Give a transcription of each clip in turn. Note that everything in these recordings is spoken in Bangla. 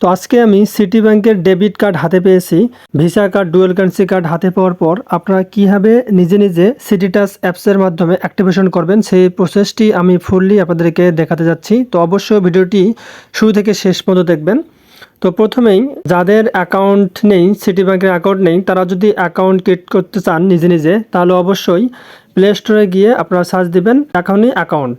তো আজকে আমি সিটি ব্যাংকের ডেবিট কার্ড হাতে পেয়েছি Visa card dual currency card হাতে পাওয়ার পর আপনারা কীভাবে নিজে নিজে সিটিটাস অ্যাপসের মাধ্যমে অ্যাক্টিভেশন করবেন, সেই প্রসেসটি আমি ফুললি আপনাদেরকে দেখাতে যাচ্ছি। তো অবশ্যই ভিডিওটি শুরু থেকে শেষ পর্যন্ত দেখবেন। তো প্রথমেই যাদের অ্যাকাউন্ট নেই সিটি ব্যাংকের অ্যাকাউন্ট নেই, তারা যদি অ্যাকাউন্ট ক্রিয়েট করতে চান নিজে নিজে, তাহলে অবশ্যই প্লে স্টোরে গিয়ে আপনারা সার্চ দিবেন এখনই অ্যাকাউন্ট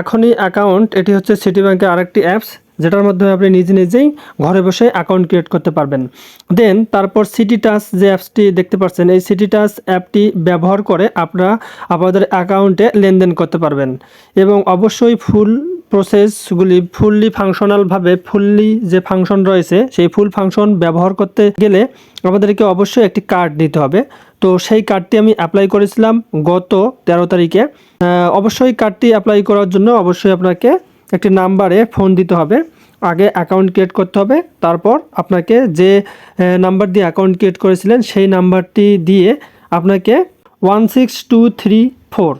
এখনই অ্যাকাউন্ট এটি হচ্ছে সিটি ব্যাংকের আরেকটি অ্যাপস যেটার মাধ্যমে আপনি নিজে নিজেই ঘরে বসে অ্যাকাউন্ট ক্রিয়েট করতে পারবেন। দেন তারপর সিটি টাচ যে অ্যাপসটি দেখতে পাচ্ছেন, এই সিটি টাচ অ্যাপটি ব্যবহার করে আপনারা আপনাদের অ্যাকাউন্টে লেনদেন করতে পারবেন। এবং অবশ্যই ফুল প্রসেসগুলি ফুললি ফাংশনালভাবে ফুললি যে ফাংশন রয়েছে, সেই ফুল ফাংশন ব্যবহার করতে গেলে আমাদেরকে অবশ্যই একটি কার্ড দিতে হবে। তো সেই কার্ডটি আমি অ্যাপ্লাই করেছিলাম গত তেরো তারিখে। অবশ্যই কার্ডটি অ্যাপ্লাই করার জন্য অবশ্যই আপনাকে একটি নাম্বারে ফোন দিতে হবে। আগে অ্যাকাউন্ট ক্রিয়েট করতে হবে, তারপর আপনাকে যে নাম্বার দিয়ে অ্যাকাউন্ট ক্রিয়েট করেছিলেন, সেই নাম্বারটি দিয়ে আপনাকে one six two three four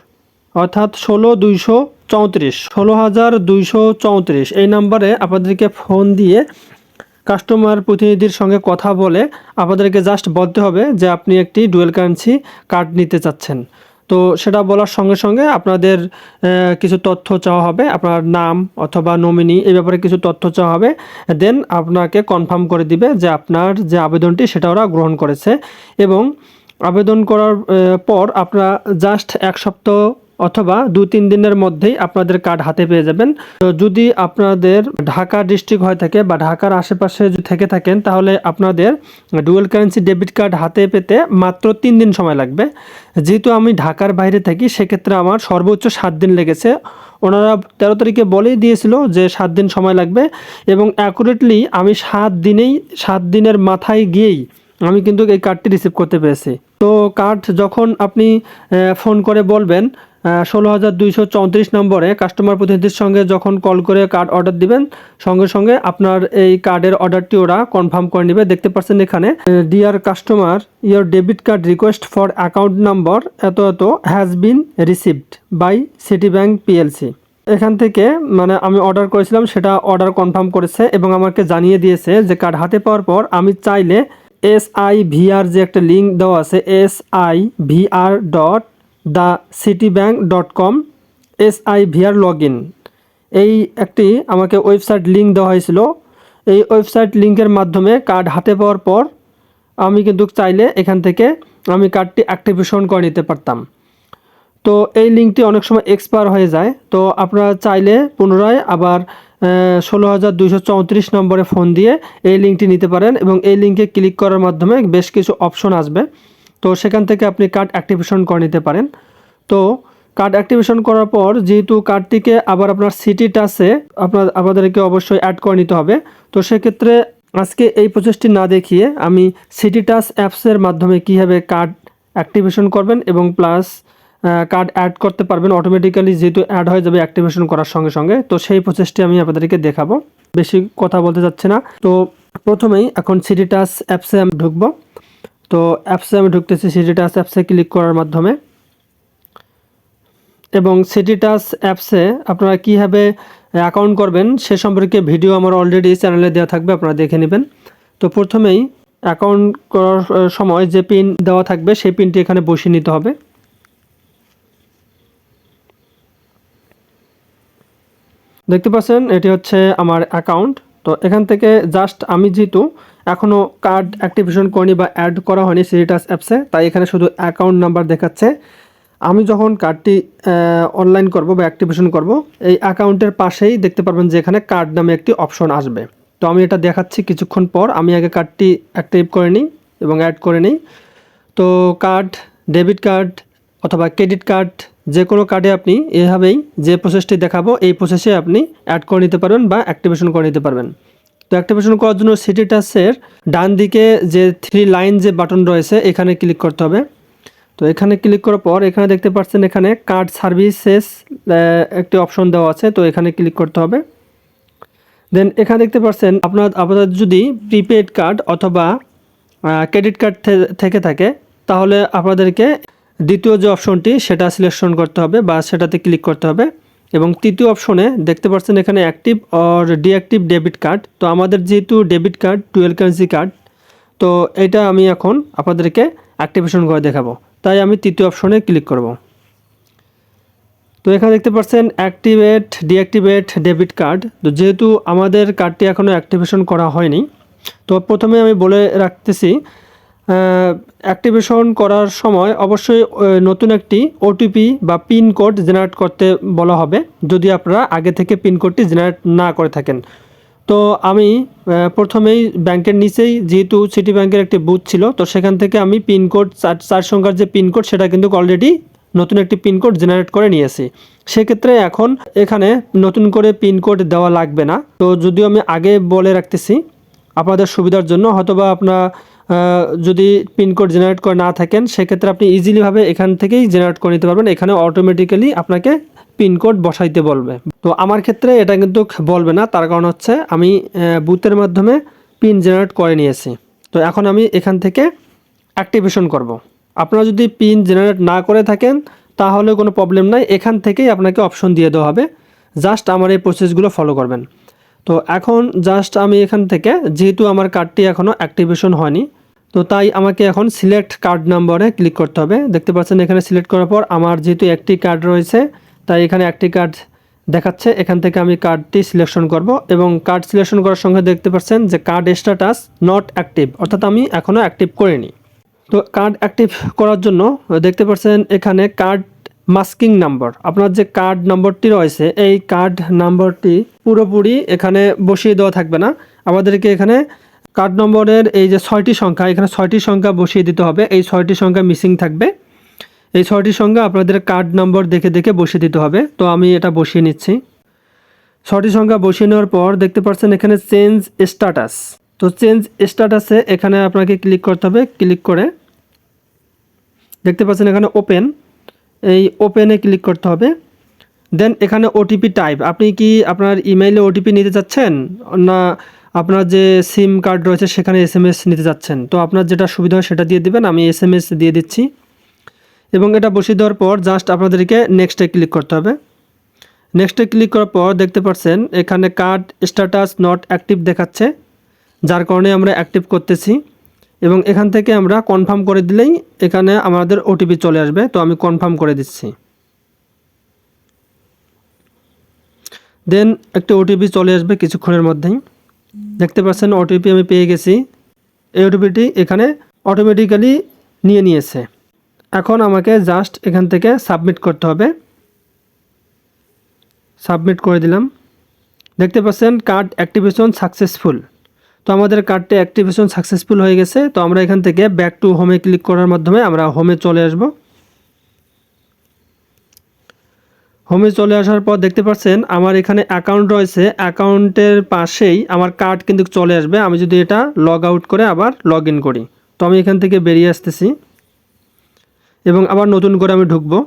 অর্থাৎ ষোলো দুইশো চৌত্রিশ, ষোলো হাজার দুইশো চৌত্রিশ এই নাম্বারে আপনাদেরকে ফোন দিয়ে কাস্টমার প্রতিনিধির সঙ্গে কথা বলে আপনাদেরকে জাস্ট বলতে হবে যে আপনি একটি ডুয়েল কারেন্সি কার্ড নিতে চাচ্ছেন। তো সেটা বলার সঙ্গে সঙ্গে আপনাদের কিছু তথ্য চাওয়া হবে, আপনার নাম অথবা নমিনি এই ব্যাপারে কিছু তথ্য চাওয়া হবে দেন আপনাকে কনফার্ম করে দিবে যে আপনার যে আবেদনটি সেটা ওরা গ্রহণ করেছে এবং আবেদন করার পর আপনারা জাস্ট এক সপ্তাহ অথবা দু তিন দিনের মধ্যেই আপনাদের কার্ড হাতে পেয়ে যাবেন। তো যদি আপনাদের ঢাকা ডিস্ট্রিক্ট হয়ে থাকে বা ঢাকার আশেপাশে থেকে থাকেন, তাহলে আপনাদের ডুয়েল কারেন্সি ডেবিট কার্ড হাতে পেতে মাত্র তিন দিন সময় লাগবে। যেহেতু আমি ঢাকার বাইরে থাকি, সেক্ষেত্রে আমার সর্বোচ্চ সাত দিন লেগেছে। ওনারা তেরো তারিখে বলেই দিয়েছিল যে সাত দিন সময় লাগবে এবং অ্যাকুরেটলি আমি সাত দিনেই, সাত দিনের মাথায় গিয়েই আমি কিন্তু এই কার্ডটি রিসিভ করতে পেরেছি। তো কার্ড যখন আপনি ফোন করে বলবেন ষোলো হাজার দুইশো চৌত্রিশ নম্বরে কাস্টমার প্রতিনিধির সঙ্গে যখন কল করে কার্ড অর্ডার দিবেন, সঙ্গে সঙ্গে আপনার এই কার্ডের অর্ডারটি ওরা কনফার্ম করে নেবে। দেখতে পাচ্ছেন এখানে dear customer your debit card request for account number এত এত has been received by City Bank PLC এখান থেকে মানে আমি অর্ডার করেছিলাম, সেটা অর্ডার কনফার্ম করেছে এবং আমাকে জানিয়ে দিয়েছে যে কার্ড হাতে পাওয়ার পর আমি চাইলে এস আই ভিআর যে একটা লিঙ্ক দেওয়া আছে S I VR dot the City Bank dot com, S I VR log in. এই একটি আমাকে ওয়েবসাইট লিঙ্ক দেওয়া হয়েছিল। এই ওয়েবসাইট লিঙ্কের মাধ্যমে কার্ড হাতে পাওয়ার পর আমি কিন্তু চাইলে এখান থেকে আমি কার্ডটি অ্যাক্টিভেশন করে নিতে পারতাম। তো এই লিঙ্কটি অনেক সময় এক্সপায়ার হয়ে যায়। তো আপনারা চাইলে পুনরায় আবার ষোলো হাজার দুইশো চৌত্রিশ নম্বরে ফোন দিয়ে এই লিঙ্কটি নিতে পারেন এবং এই লিঙ্কে ক্লিক করার মাধ্যমে বেশ কিছু অপশন আসবে। তো সেখান থেকে আপনি কার্ড অ্যাক্টিভেশন করে নিতে পারেন। তো কার্ড অ্যাক্টিভেশন করার পর যেহেতু কার্ডটিকে আবার আপনার সিটি টাচে আপনার আপনাদেরকে অবশ্যই অ্যাড করে নিতে হবে। তো সেক্ষেত্রে আজকে এই প্রসেসটি না দেখিয়ে আমি সিটি টাচ অ্যাপসের মাধ্যমে কীভাবে কার্ড অ্যাক্টিভেশন করবেন এবং প্লাস কার্ড অ্যাড করতে পারবেন অটোমেটিক্যালি যেহেতু অ্যাড হয়ে যাবে অ্যাক্টিভেশন করার সঙ্গে সঙ্গে। তো সেই প্রসেসটি আমি আপনাদেরকে দেখাবো। বেশি কথা বলতে চাচ্ছি না। তো প্রথমেই এখন সিটি টাচ অ্যাপসে আমি ঢুকবো। তো অ্যাপসে আমি ঢুকতেছি সিটি টাচ অ্যাপসে ক্লিক করার মাধ্যমে। এবং সিটি টাচ অ্যাপসে আপনারা কীভাবে অ্যাকাউন্ট করবেন সে সম্পর্কে ভিডিও আমার অলরেডি চ্যানেলে দেওয়া থাকবে, আপনারা দেখে নেবেন। তো প্রথমেই অ্যাকাউন্ট করার সময় যে পিন দেওয়া থাকবে, সেই পিনটি এখানে বসিয়ে নিতে হবে। দেখতে পাচ্ছেন, এটি হচ্ছে আমার অ্যাকাউন্ট তো এখান থেকে জাস্ট আমি যেহেতু এখনও কার্ড অ্যাক্টিভেশন করিনি বা অ্যাড করা হয়নি সিরিটাস অ্যাপসে তাই এখানে শুধু অ্যাকাউন্ট নাম্বার দেখাচ্ছে। আমি যখন কার্ডটি অনলাইন করব বা অ্যাক্টিভেশন করব, এই অ্যাকাউন্টের পাশেই দেখতে পারবেন যে এখানে কার্ড নামে একটি অপশন আসবে। তো আমি এটা দেখাচ্ছি কিছুক্ষণ পর। আমি আগে কার্ডটি অ্যাক্টিভ করে নিই এবং অ্যাড করে নিই। তো কার্ড ডেবিট কার্ড অথবা ক্রেডিট কার্ড যে কোনো কার্ডে আপনি এভাবেই যে প্রসেসটি দেখাবো, এই প্রসেসে আপনি অ্যাড করে নিতে পারবেন বা অ্যাক্টিভেশন করে নিতে পারবেন। তো অ্যাক্টিভেশন করার জন্য সিটি টাচের ডান দিকে যে থ্রি লাইন যে বাটন রয়েছে, এখানে ক্লিক করতে হবে। তো এখানে ক্লিক করার পর এখানে দেখতে পাচ্ছেন এখানে কার্ড সার্ভিসেস একটি অপশন দেওয়া আছে, তো এখানে ক্লিক করতে হবে। দেন এখানে দেখতে পাচ্ছেন আপনার আপনার যদি প্রিপেড কার্ড অথবা ক্রেডিট কার্ড থেকে থাকে, তাহলে আপনাদেরকে দ্বিতীয় যে অপশনটি, সেটা সিলেকশন করতে হবে বা সেটাতে ক্লিক করতে হবে। এবং তৃতীয় অপশনে দেখতে পাচ্ছেন এখানে active or deactive debit card তো আমাদের যেহেতু debit card dual currency card তো এটা আমি এখন আপনাদেরকে অ্যাক্টিভেশন করে দেখাবো। তাই আমি তৃতীয় অপশনে ক্লিক করব। তো এখানে দেখতে পাচ্ছেন অ্যাক্টিভেট ডিঅ্যাক্টিভেট ডেবিট কার্ড তো যেহেতু আমাদের কার্ডটি এখনও অ্যাক্টিভেশন করা হয়নি, তো প্রথমে আমি বলে রাখতেছি অ্যাক্টিভেশন করার সময় অবশ্যই নতুন একটি ওটিপি বা পিন কোড জেনারেট করতে বলা হবে, যদি আপনারা আগে থেকে পিন কোডটি জেনারেট না করে থাকেন। তো আমি প্রথমেই ব্যাংকের নিচেই, যেহেতু সিটি ব্যাংকের একটি বুথ ছিল, তো সেখান থেকে আমি পিনকোড চার চার সংখ্যার যে পিনকোড সেটা কিন্তু অলরেডি নতুন একটি পিনকোড জেনারেট করে নিয়েছি। সেক্ষেত্রে এখন এখানে নতুন করে পিনকোড দেওয়া লাগবে না। তো যদিও আমি আগে বলে রাখতেছি, আপনাদের সুবিধার জন্য, হয়তোবা আপনার যদি পিনকোড জেনারেট করে না থাকেন, সেক্ষেত্রে আপনি ইজিলিভাবে এখান থেকেই জেনারেট করে নিতে পারবেন। এখানে অটোমেটিক্যালি আপনাকে পিনকোড বসাইতে বলবে। তো আমার ক্ষেত্রে এটা কিন্তু বলবে না, তার কারণ হচ্ছে আমি বুথের মাধ্যমে পিন জেনারেট করে নিয়েছি। তো এখন আমি এখান থেকে অ্যাক্টিভেশন করব। আপনারা যদি পিন জেনারেট না করে থাকেন, তাহলে কোনো প্রবলেম নাই। এখান থেকেই আপনাকে অপশন দিয়ে দেওয়া হবে। জাস্ট আমার এই প্রসেসগুলো ফলো করবেন। তো এখন জাস্ট আমি এখান থেকে, যেহেতু আমার কার্ডটি এখনও অ্যাক্টিভেশন হয়নি তো তাই আমাকে এখন সিলেক্ট কার্ড নাম্বারে ক্লিক করতে হবে। দেখতে পাচ্ছেন এখানে সিলেক্ট করার পর আমার যেহেতু একটি কার্ড রয়েছে, তাই এখানে একটি কার্ড দেখাচ্ছে। এখান থেকে আমি কার্ডটি সিলেকশন করব এবং কার্ড সিলেকশন করার সঙ্গে দেখতে পাচ্ছেন যে কার্ড স্ট্যাটাস নট অ্যাক্টিভ অর্থাৎ আমি এখনও অ্যাক্টিভ করিনি। তো কার্ড অ্যাক্টিভ করার জন্য দেখতে পাচ্ছেন এখানে কার্ড মাস্কিং নাম্বার আপনার যে কার্ড নম্বরটি রয়েছে, এই কার্ড নাম্বারটি পুরোপুরি এখানে বসিয়ে দেওয়া থাকবে না। আমাদেরকে এখানে কার্ড নম্বরের এই যে ছয়টি সংখ্যা, এখানে ছয়টি সংখ্যা বসিয়ে দিতে হবে। এই ছয়টি সংখ্যা মিসিং থাকবে। এই ছয়টি সংখ্যা আপনাদের কার্ড নম্বর দেখে দেখে বসিয়ে দিতে হবে। তো আমি এটা বসিয়ে নিচ্ছি। ছয়টি সংখ্যা বসিয়ে নেওয়ার পর দেখতে পাচ্ছেন এখানে চেঞ্জ স্ট্যাটাস। তো চেঞ্জ স্ট্যাটাসে এখানে আপনাকে ক্লিক করতে হবে, ক্লিক করে। দেখতে পাচ্ছেন এখানে ওপেন। এই ওপেনে ক্লিক করতে হবে। দেন এখানে ওটিপি টাইপ। আপনি কি আপনার ইমেইলে ওটিপি নিতে চাচ্ছেন? না আপনার যে সিম কার্ড রয়েছে সেখানে এস এম এস নিতে যাচ্ছেন। তো আপনার যেটা সুবিধা হয় সেটা দিয়ে দিবেন, আমি এস এম এস দিয়ে দিচ্ছি। এবং এটা বসিয়ে দেওয়ার পর জাস্ট আপনাদেরকে নেক্সটে ক্লিক করতে হবে। নেক্সটে ক্লিক করার পর দেখতে পাচ্ছেন, এখানে কার্ড স্ট্যাটাস নট অ্যাক্টিভ দেখাচ্ছে, যার কারণে আমরা অ্যাক্টিভ করতেছি। এবং এখান থেকে আমরা কনফার্ম করে দিলেই এখানে আমাদের ওটিপি চলে আসবে, তো আমি কনফার্ম করে দিচ্ছি। দেন একটা ওটিপি চলে আসবে কিছুক্ষণের মধ্যেই। দেখতে পাচ্ছেন ওটিপি আমি পেয়ে গেছি। এই ওটিপিটি এখানে অটোমেটিক্যালি নিয়ে নিয়েছে। এখন আমাকে জাস্ট এখান থেকে সাবমিট করতে হবে। সাবমিট করে দিলাম। দেখতে পাচ্ছেন কার্ড অ্যাক্টিভেশন সাকসেসফুল তো আমাদের কার্ডটি অ্যাক্টিভেশন সাকসেসফুল হয়ে গেছে। তো আমরা এখান থেকে ব্যাক টু হোমে ক্লিক করার মাধ্যমে আমরা হোমে চলে আসব। হোমে চলে আসার পর দেখতে পাচ্ছেন, আমার এখানে অ্যাকাউন্ট রয়েছে। অ্যাকাউন্টের পাশেই আমার কার্ড কিন্তু চলে আসবে। আমি যদি এটা লগ আউট করে আবার লগ করি। তো আমি এখান থেকে বেরিয়ে আসতেছি। এবং আবার নতুন করে আমি ঢুকবো।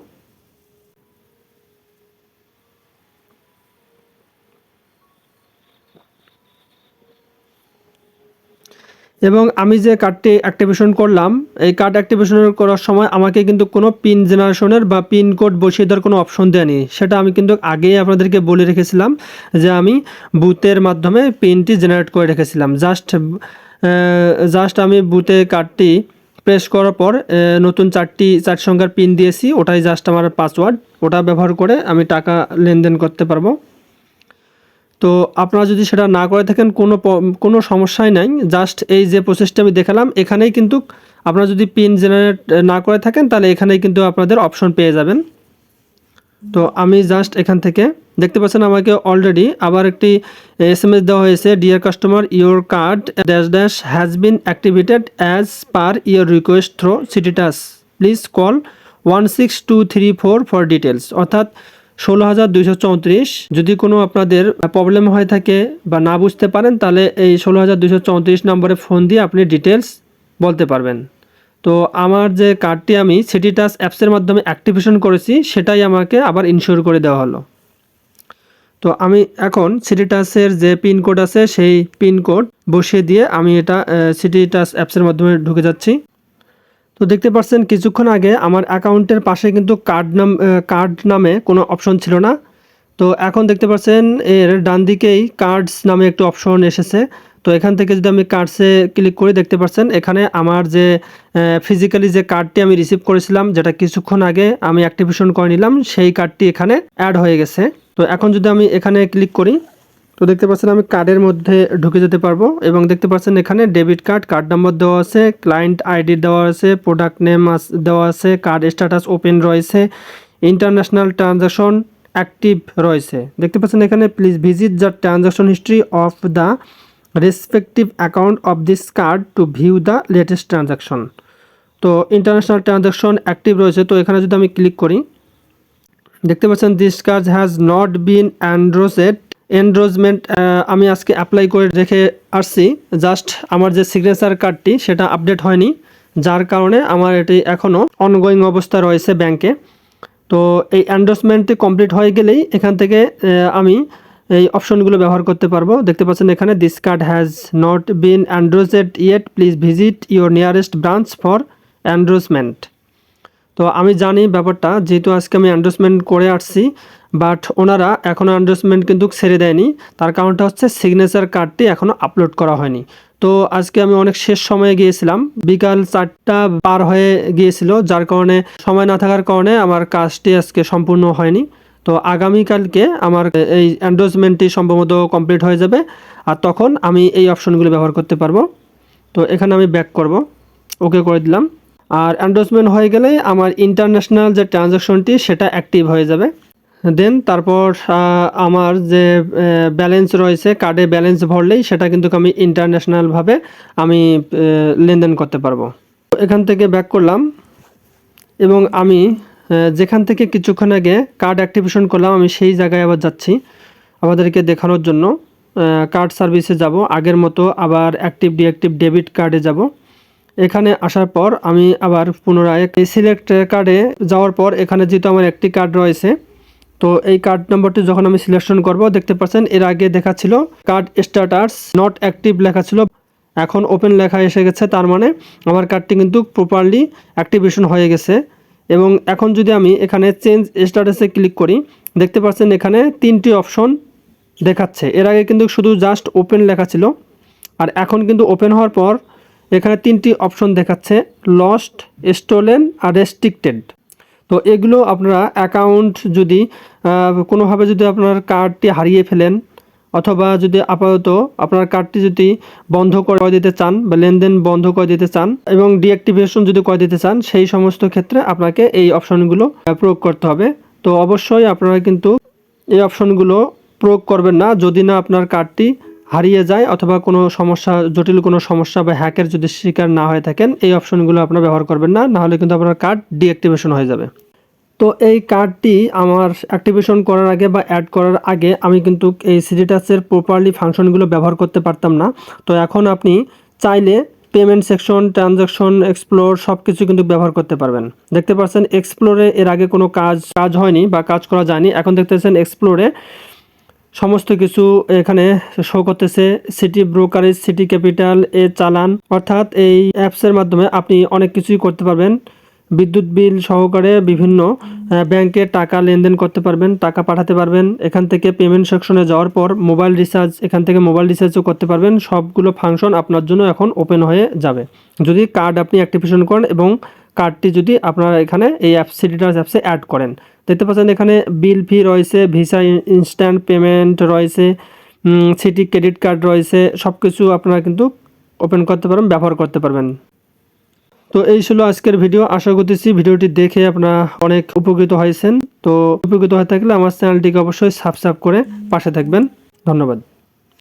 এবং আমি যে কার্ডটি অ্যাক্টিভেশন করলাম, এই কার্ড অ্যাক্টিভেশন করার সময় আমাকে কিন্তু কোনো পিন জেনারেশনের বা পিন কোড বসিয়ে দেওয়ার কোনো অপশন দেয়নি। সেটা আমি কিন্তু আগেই আপনাদেরকে বলে রেখেছিলাম যে আমি বুথের মাধ্যমে পিনটি জেনারেট করে রেখেছিলাম। জাস্ট জাস্ট আমি বুথে কার্ডটি প্রেস করার পর নতুন চারটি চার সংখ্যার পিন দিয়েছি, ওটাই জাস্ট আমার পাসওয়ার্ড ওটা ব্যবহার করে আমি টাকা লেনদেন করতে পারব। তো আপনারা যদি সেটা না করে থাকেন, কোনো কোনো সমস্যাই নাই। জাস্ট এই যে প্রসেসটা আমি দেখালাম, এখানেই কিন্তু আপনারা যদি পিন জেনারেট না করে থাকেন, তাহলে এখানেই কিন্তু আপনাদের অপশন পেয়ে যাবেন। তো আমি জাস্ট এখান থেকে, দেখতে পাচ্ছেন আমাকে অলরেডি আবার একটি এস এম এস দেওয়া হয়েছে dear customer your card dash dash has been activated as per your request through Citytouch please call one six two three four for details অর্থাৎ ষোলো হাজার দুইশো চৌত্রিশ। যদি কোনো আপনাদের প্রবলেম হয়ে থাকে বা না বুঝতে পারেন, তাহলে এই ষোলো হাজার দুইশো চৌত্রিশ নম্বরে ফোন দিয়ে আপনি ডিটেলস বলতে পারবেন। তো আমার যে কার্ডটি আমি সিটি টাচ অ্যাপসের মাধ্যমে অ্যাক্টিভেশন করেছি, সেটাই আমাকে আবার ইনশিওর করে দেওয়া হলো। তো আমি এখন সিটি টাচের যে পিন কোড আছে, সেই পিন কোড বসিয়ে দিয়ে আমি এটা সিটি টাচ অ্যাপসের মাধ্যমে ঢুকে যাচ্ছি। তো দেখতে পাচ্ছেন, কিছুক্ষণ আগে আমার অ্যাকাউন্টের পাশে কিন্তু কার্ড নাম কার্ড নামে কোনো অপশন ছিল না। তো এখন দেখতে পাচ্ছেন, এর ডান দিকেই কার্ডস নামে একটি অপশন এসেছে। তো এখান থেকে যদি আমি কার্ডসে ক্লিক করি দেখতে পাচ্ছেন, এখানে আমার যে ফিজিক্যালি যে কার্ডটি আমি রিসিভ করেছিলাম, যেটা কিছুক্ষণ আগে আমি অ্যাক্টিভেশন করে নিলাম, সেই কার্ডটি এখানে অ্যাড হয়ে গেছে। তো এখন যদি আমি এখানে ক্লিক করি তো দেখতে পাচ্ছেন আমি কার্ডের মধ্যে ঢুকে যেতে পারব এবং দেখতে পাচ্ছেন এখানে ডেবিট কার্ড কার্ড নাম্বার দেওয়া আছে ক্লায়েন্ট আইডি দেওয়া আছে প্রোডাক্ট নেম দেওয়া আছে কার্ড স্ট্যাটাস ওপেন রয়েছে ইন্টারন্যাশনাল ট্রানজাকশন অ্যাক্টিভ রয়েছে। দেখতে পাচ্ছেন এখানে please visit the transaction history of the respective account of this card to view the latest transaction তো ইন্টারন্যাশনাল ট্রানজাকশন অ্যাক্টিভ রয়েছে, তো এখানে যদি আমি ক্লিক করি, দেখতে পাচ্ছেন this card has not been endorsed endorsement আমি আজকে অ্যাপ্লাই করে রেখে আসছি। জাস্ট আমার যে সিগনেচার কার্ডটি সেটা আপডেট হয়নি। যার কারণে আমার এটি এখনও অনগোয়িং অবস্থা রয়েছে ব্যাংকে তো এই অ্যান্ডোসমেন্টটি কমপ্লিট হয়ে গেলেই এখান থেকে আমি এই অপশনগুলো ব্যবহার করতে পারব। দেখতে পাচ্ছেন এখানে this card has not been endorsed yet please visit your nearest branch for endorsement তো আমি জানি ব্যাপারটা, যেহেতু আজকে আমি অ্যান্ডোসমেন্ট করে আসছি বাট ওনারা এখনও অ্যান্ডোসমেন্ট কিন্তু ছেড়ে দেয়নি। তার কারণটা হচ্ছে সিগনেচার কার্ডটি এখনও আপলোড করা হয়নি। তো আজকে আমি অনেক শেষ সময়ে গিয়েছিলাম। বিকাল চারটা পার হয়ে গিয়েছিল, যার কারণে সময় না থাকার কারণে আমার কাজটি আজকে সম্পূর্ণ হয়নি। তো আগামীকালকে আমার এই অ্যান্ডোসমেন্টটি সম্ভবত কমপ্লিট হয়ে যাবে আর তখন আমি এই অপশনগুলো ব্যবহার করতে পারব। তো এখানে আমি ব্যাক করব। ওকে করে দিলাম। আর অ্যান্ডোসমেন্ট হয়ে গেলে আমার ইন্টারন্যাশনাল যে ট্রানজাকশনটি সেটা অ্যাক্টিভ হয়ে যাবে। দেন তারপর আমার যে ব্যালেন্স রয়েছে কার্ডে ব্যালেন্স ভরলেই সেটা কিন্তু আমি ইন্টারন্যাশনালভাবে আমি লেনদেন করতে পারব। এখান থেকে ব্যাক করলাম এবং আমি যেখান থেকে কিছুক্ষণ আগে কার্ড অ্যাক্টিভেশন করলাম, আমি সেই জায়গায় আবার যাচ্ছি আমাদেরকে দেখানোর জন্য। কার্ড সার্ভিসে যাব, আগের মতো আবার অ্যাক্টিভ ডিঅ্যাক্টিভ ডেবিট কার্ডে যাব। এখানে আসার পর আমি আবার পুনরায় সিলেক্ট কার্ডে যাওয়ার পর এখানে যেহেতু আমার একটি কার্ড রয়েছে তো এই কার্ড নম্বরটি যখন আমি সিলেকশন করব, দেখতে পাচ্ছেন, এর আগে দেখাচ্ছিল কার্ড স্ট্যাটাস নট অ্যাক্টিভ লেখা ছিল। এখন ওপেন লেখা এসে গেছে, তার মানে আমার কার্ডটি কিন্তু প্রপারলি অ্যাক্টিভেশন হয়ে গেছে। এবং এখন যদি আমি এখানে চেঞ্জ স্ট্যাটাসে ক্লিক করি, দেখতে পাচ্ছেন এখানে তিনটি অপশন দেখাচ্ছে। এর আগে কিন্তু শুধু জাস্ট ওপেন লেখা ছিল, আর এখন কিন্তু ওপেন হওয়ার পর এখানে তিনটি অপশন দেখাচ্ছে লস্ট স্টোলেন আর রেস্ট্রিক্টেড তো এগুলো আপনারা অ্যাকাউন্ট যদি কোনোভাবে যদি আপনার কার্ডটি হারিয়ে ফেলেন, অথবা যদি আপাতত আপনার কার্ডটি যদি বন্ধ করে দিতে চান বা লেনদেন বন্ধ করে দিতে চান এবং ডিঅ্যাক্টিভেশন যদি করে দিতে চান, সেই সমস্ত ক্ষেত্রে আপনাকে এই অপশনগুলো প্রয়োগ করতে হবে। তো অবশ্যই আপনারা কিন্তু এই অপশনগুলো প্রয়োগ করবেন না। যদি না আপনার কার্ডটি হারিয়ে যায় অথবা কোনো সমস্যা, জটিল কোনো সমস্যা বা হ্যাকের যদি শিকার না হয়ে থাকেন, এই অপশনগুলো আপনারা ব্যবহার করবেন না, নাহলে কিন্তু আপনার কার্ড ডিঅ্যাক্টিভেশন হয়ে যাবে। তো এই কার্ডটি আমার অ্যাক্টিভেশন করার আগে বা অ্যাড করার আগে আমি কিন্তু এই সিডিটাসের প্রপারলি ফাংশনগুলো ব্যবহার করতে পারতাম না। তো এখন আপনি চাইলে পেমেন্ট সেকশন ট্রানজাকশন এক্সপ্লোর সব কিছু কিন্তু ব্যবহার করতে পারবেন। দেখতে পাচ্ছেন এক্সপ্লোরে এর আগে কোনো কাজ কাজ হয়নি বা কাজ করা যায়নি। এখন দেখতে পাচ্ছেন এক্সপ্লোরে সমস্ত কিছু এখানে শো করতেছে। সিটি ব্রোকারেজ সিটি ক্যাপিটাল এ চালান। অর্থাৎ এই অ্যাপসের মাধ্যমে আপনি অনেক কিছুই করতে পারবেন। বিদ্যুৎ বিল সহকারে বিভিন্ন ব্যাংকে টাকা লেনদেন করতে পারবেন, টাকা পাঠাতে পারবেন। এখান থেকে পেমেন্ট সেকশনে যাওয়ার পর মোবাইল রিচার্জ এখান থেকে মোবাইল রিচার্জও করতে পারবেন। সবগুলো ফাংশন আপনার জন্য এখন ওপেন হয়ে যাবে। যদি কার্ড আপনি অ্যাক্টিভেশন করেন এবং কার্ডটি যদি আপনারা এখানে এই অ্যাপ সিটিটাস অ্যাপসে অ্যাড করেন, দেখতে পাচ্ছেন এখানে বিল ফি রয়েছে ভিসা ইনস্ট্যান্ট পেমেন্ট রয়েছে সিটি ক্রেডিট কার্ড রয়েছে সব কিছু আপনারা কিন্তু ওপেন করতে পারবেন, ব্যবহার করতে পারবেন। তো এই ছিল আজকের ভিডিও আশা করতেছি ভিডিওটি দেখে আপনারা অনেক উপকৃত হয়েছেন। তো উপকৃত হয়ে থাকলে আমার চ্যানেলটিকে অবশ্যই সাবস্ক্রাইব করে পাশে থাকবেন। ধন্যবাদ।